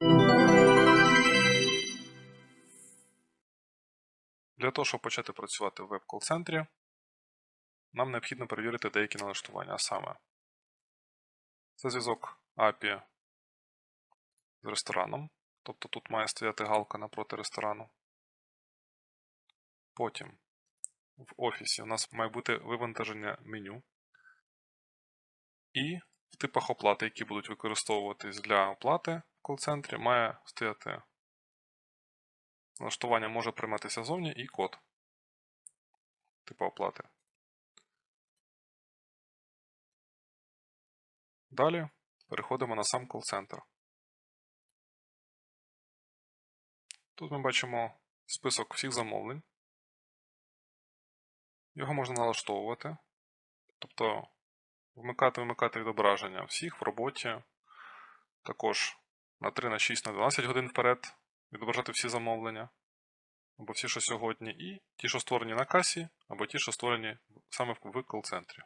Для того, щоб почати працювати в веб-кол-центрі, нам необхідно перевірити деякі налаштування, а саме це зв'язок API з рестораном, тобто тут має стояти галка напроти ресторану. Потім в офісі у нас має бути вивантаження меню. І в типах оплати, які будуть використовуватись для оплати кол-центрі, має стояти налаштування може прийматися зовні і код типу оплати. Далі переходимо на сам кол-центр. Тут ми бачимо список всіх замовлень. Його можна налаштовувати, тобто вмикати-вимикати відображення всіх в роботі. Також на 3, на 6, на 12 годин вперед відображати всі замовлення, або всі, що сьогодні, і ті, що створені на касі, або ті, що створені саме в кол-центрі.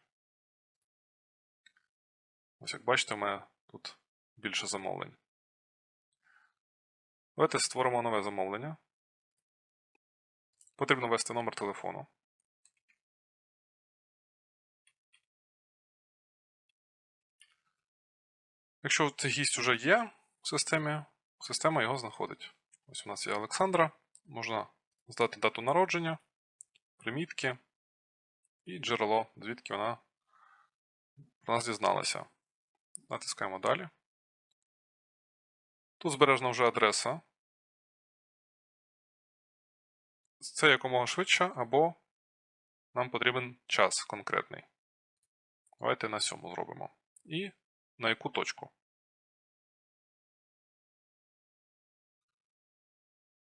Ось як бачите, у мене тут більше замовлень. Давайте створимо нове замовлення. Потрібно ввести номер телефону. Якщо цей гість вже є в системі, система його знаходить. Ось у нас є Олександра. Можна здати дату народження, примітки і джерело, звідки вона про нас дізналася. Натискаємо далі. Тут збережена вже адреса. Це якомога швидше, або нам потрібен час конкретний. Давайте на сьому зробимо. І на яку точку.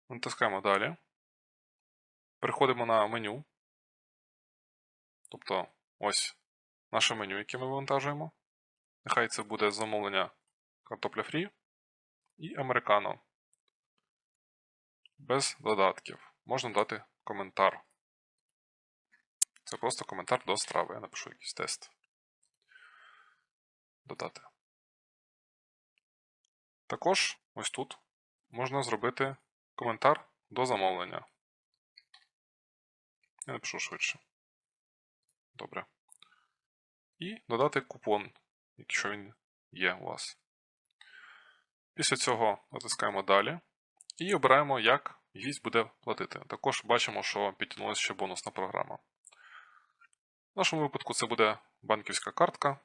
Натискаємо далі. Переходимо на меню. Тобто ось наше меню, яке ми вивантажуємо. Нехай це буде замовлення картопля фрі і американо. Без додатків. Можна дати коментар. Це просто коментар до страви. Я напишу якийсь тест. Додати. Також ось тут можна зробити коментар до замовлення. Я напишу швидше. Добре. І додати купон, якщо він є у вас. Після цього натискаємо далі і обираємо, як гість буде платити. Також бачимо, що підтягнулася ще бонусна програма. В нашому випадку це буде банківська картка.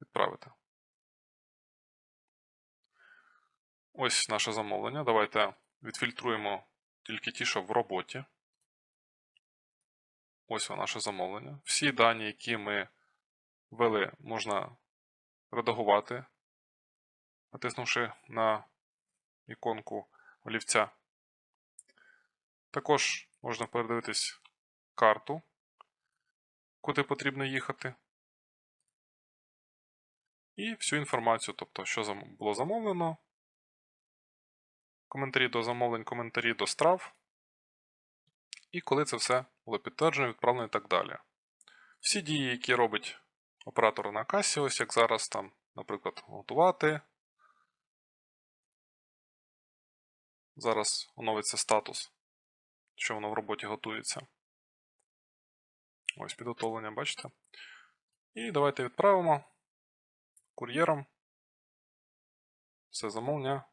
Відправити. Ось наше замовлення. Давайте відфільтруємо тільки ті, що в роботі. Ось наше замовлення. Всі дані, які ми ввели, можна редагувати, натиснувши на іконку олівця. Також можна передивитись карту, куди потрібно їхати. І всю інформацію, тобто, що було замовлено, коментарі до замовлень, коментарі до страв. І коли це все було підтверджено, відправлено і так далі. Всі дії, які робить оператор на касі, ось як зараз, там, наприклад, готувати. Зараз оновиться статус, що воно в роботі готується. Ось підготовлення, бачите? І давайте відправимо кур'єром все замовлення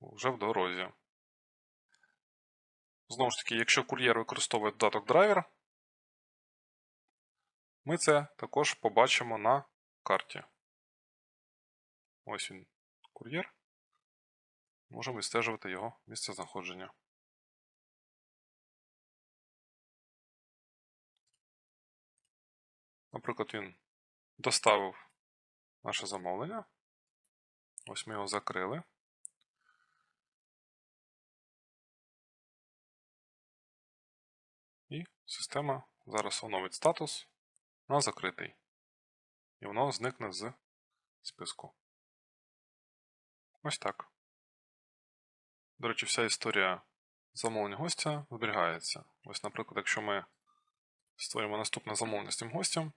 вже в дорозі. Знову ж таки, якщо кур'єр використовує додаток драйвер, ми це також побачимо на карті. Ось він кур'єр. Можемо відстежувати його місце знаходження. Наприклад, він доставив наше замовлення. Ось ми його закрили. Система зараз оновить статус на закритий. І воно зникне з списку. Ось так. До речі, вся історія замовлення гостя зберігається. Ось, наприклад, якщо ми створимо наступне замовлення з цим гостем.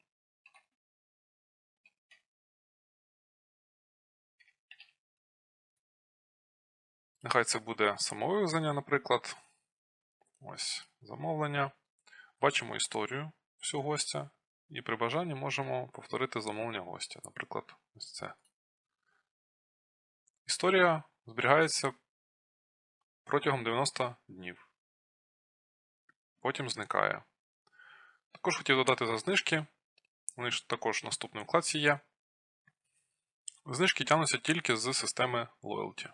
Нехай це буде самовивезення, наприклад. Ось замовлення. Бачимо історію всього гостя. І при бажанні можемо повторити замовлення гостя. Наприклад, ось це. Історія зберігається протягом 90 днів. Потім зникає. Також хотів додати за знижки. Вони ж також в наступній вкладці є. Знижки тягнуться тільки з системи Loyalty.